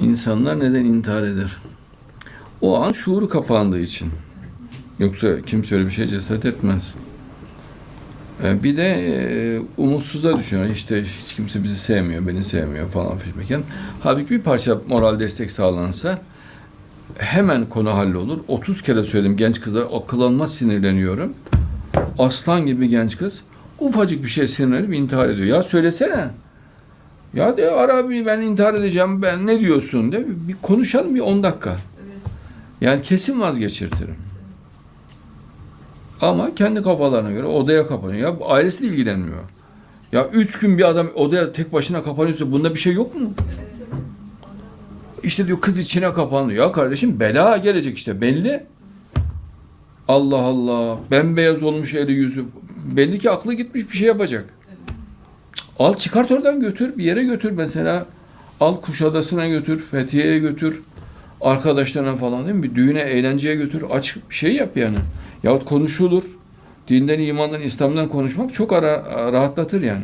İnsanlar neden intihar eder? O an şuuru kapandığı için. Yoksa kimse öyle bir şey cesaret etmez. Ee, Bir de e, umutsuzluğa düşünüyor. İşte hiç kimse bizi sevmiyor, beni sevmiyor falan filan. Halbuki bir parça moral destek sağlansa hemen konu hallolur. 30 kere söyledim genç kızlar akıl almaz sinirleniyorum. Aslan gibi genç kız ufacık bir şey sinirlenip intihar ediyor. Ya söylesene. Ya de ara bir ben intihar edeceğim ben ne diyorsun de bir, bir konuşalım bir 10 dakika. Yani kesin vazgeçirtirim. Ama kendi kafalarına göre odaya kapanıyor. Ya ailesi de ilgilenmiyor. Ya üç gün bir adam odaya tek başına kapanıyorsa bunda bir şey yok mu? İşte diyor kız içine kapanıyor. Ya kardeşim bela gelecek işte belli. Allah Allah. Bembeyaz olmuş eli yüzü. Belli ki aklı gitmiş bir şey yapacak. Al çıkart oradan götür. Bir yere götür mesela. Al Kuşadası'na götür. Fethiye'ye götür. Arkadaşlarına falan değil mi? Bir düğüne, eğlenceye götür. Aç şey yap yani. Yahut konuşulur. Dinden, imandan, İslam'dan konuşmak çok ara, rahatlatır yani.